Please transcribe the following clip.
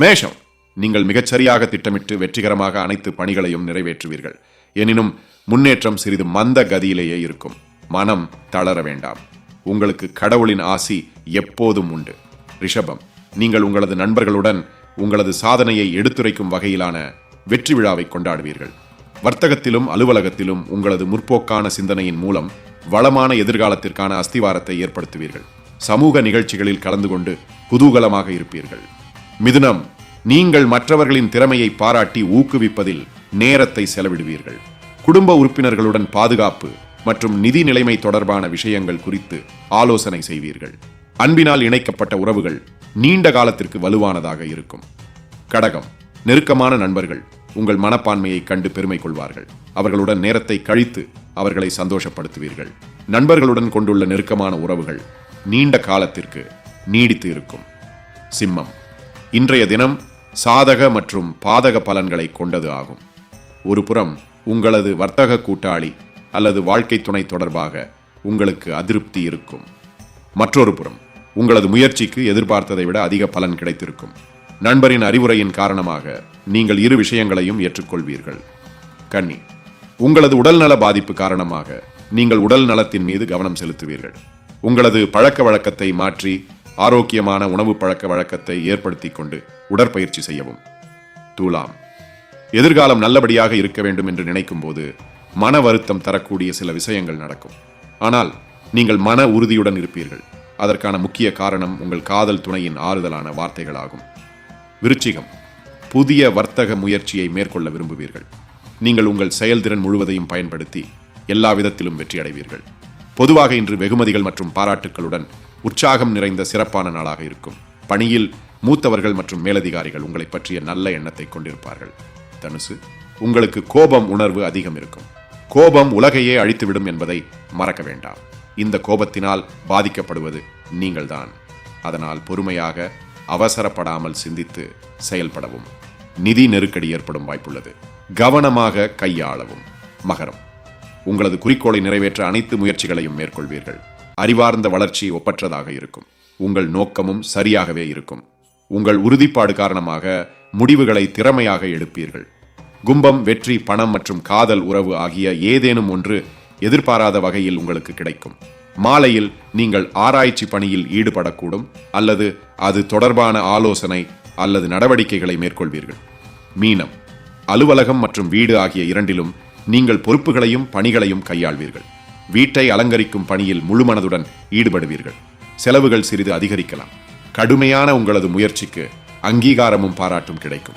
மேஷம் நீங்கள் மிகச்சரியாக திட்டமிட்டு வெற்றிகரமாக அனைத்து பணிகளையும் நிறைவேற்றுவீர்கள். எனினும் முன்னேற்றம் சிறிது மந்த கதியிலேயே இருக்கும். மனம் தளர வேண்டாம். உங்களுக்கு கடவுளின் ஆசி எப்போதும் உண்டு. ரிஷபம் நீங்கள் உங்களது நண்பர்களுடன் உங்களது சாதனையை எடுத்துரைக்கும் வகையிலான வெற்றி விழாவை கொண்டாடுவீர்கள். வர்த்தகத்திலும் அலுவலகத்திலும் உங்களது முற்போக்கான சிந்தனையின் மூலம் வளமான எதிர்காலத்திற்கான அஸ்திவாரத்தை ஏற்படுத்துவீர்கள். சமூக நிகழ்ச்சிகளில் கலந்து கொண்டு குதூகலமாக இருப்பீர்கள். மிதுனம் நீங்கள் மற்றவர்களின் திறமையை பாராட்டி ஊக்குவிப்பதில் நேரத்தை செலவிடுவீர்கள். குடும்ப உறுப்பினர்களுடன் பாதுகாப்பு மற்றும் நிதி நிலைமை தொடர்பான விஷயங்கள் குறித்து ஆலோசனை செய்வீர்கள். அன்பினால் இணைக்கப்பட்ட உறவுகள் நீண்ட காலத்திற்கு வலுவானதாக இருக்கும். கடகம் நெருக்கமான நண்பர்கள் உங்கள் மனப்பான்மையை கண்டு பெருமை கொள்வார்கள். அவர்களுடன் நேரத்தை கழித்து அவர்களை சந்தோஷப்படுத்துவீர்கள். நண்பர்களுடன் கொண்டுள்ள நெருக்கமான உறவுகள் நீண்ட காலத்திற்கு நீடித்து இருக்கும். சிம்மம். இன்றைய தினம் சாதக மற்றும் பாதக பலன்களை கொண்டது ஆகும். ஒருபுறம் உங்களது வர்த்தக கூட்டாளி அல்லது வாழ்க்கை துணை தொடர்பாக உங்களுக்கு அதிருப்தி இருக்கும். மற்றொரு புறம் உங்களது முயற்சிக்கு எதிர்பார்த்ததை விட அதிக பலன் கிடைத்திருக்கும். நண்பரின் அறிவுரையின் காரணமாக நீங்கள் இரு விஷயங்களையும் ஏற்றுக்கொள்வீர்கள். கன்னி உங்களது உடல்நல பாதிப்பு காரணமாக நீங்கள் உடல் நலத்தின் மீது கவனம் செலுத்துவீர்கள். உங்களது பழக்க வழக்கத்தை மாற்றி ஆரோக்கியமான உணவு பழக்க வழக்கத்தை ஏற்படுத்திக் கொண்டு உடற்பயிற்சி செய்யவும். தூலாம். எதிர்காலம் நல்லபடியாக இருக்க வேண்டும் என்று நினைக்கும் போது மன வருத்தம் தரக்கூடிய சில விஷயங்கள் நடக்கும். ஆனால் நீங்கள் மன உறுதியுடன் இருப்பீர்கள். அதற்கான முக்கிய காரணம் உங்கள் காதல் துணையின் ஆறுதலான வார்த்தைகளாகும். விருச்சிகம். புதிய வர்த்தக முயற்சியை மேற்கொள்ள விரும்புவீர்கள். நீங்கள் உங்கள் செயல்திறன் முழுவதையும் பயன்படுத்தி எல்லா விதத்திலும் வெற்றி அடைவீர்கள் பொதுவாக இன்று வெகுமதிகள் மற்றும் பாராட்டுக்களுடன் உற்சாகம் நிறைந்த சிறப்பான நாளாக இருக்கும். பணியில் மூத்தவர்கள் மற்றும் மேலதிகாரிகள் உங்களை பற்றிய நல்ல எண்ணத்தை கொண்டிருப்பார்கள். தனுசு உங்களுக்கு கோபம் உணர்வு அதிகம் இருக்கும். கோபம் உலகையே அழித்துவிடும் என்பதை மறக்க வேண்டாம். இந்த கோபத்தினால் பாதிக்கப்படுவது நீங்கள்தான். அதனால் பொறுமையாக அவசரப்படாமல் சிந்தித்து செயல்படவும். நிதி நெருக்கடி ஏற்படும் வாய்ப்புள்ளது. கவனமாக கையாளவும். மகரம். உங்களது குறிக்கோளை நிறைவேற்ற அனைத்து முயற்சிகளையும் மேற்கொள்வீர்கள். அறிவார்ந்த வளர்ச்சி ஒப்பற்றதாக இருக்கும். உங்கள் நோக்கமும் சரியாகவே இருக்கும். உங்கள் உறுதிப்பாடு காரணமாக முடிவுகளை திறமையாக எடுப்பீர்கள். கும்பம் வெற்றி பணம் மற்றும் காதல் உறவு ஆகிய ஏதேனும் ஒன்று எதிர்பாராத வகையில் உங்களுக்கு கிடைக்கும். மாலையில் நீங்கள் ஆராய்ச்சி பணியில் ஈடுபடக்கூடும் அல்லது அது தொடர்பான ஆலோசனை அல்லது நடவடிக்கைகளை மேற்கொள்வீர்கள். மீனம் அலுவலகம் மற்றும் வீடு ஆகிய இரண்டிலும் நீங்கள் பொறுப்புகளையும் பணிகளையும் கையாள்வீர்கள். வீட்டை அலங்கரிக்கும் பணியில் முழுமனதுடன் ஈடுபடுவீர்கள். செலவுகள் சிறிது அதிகரிக்கலாம். கடுமையான உங்களது முயற்சிக்கு அங்கீகாரமும் பாராட்டும் கிடைக்கும்.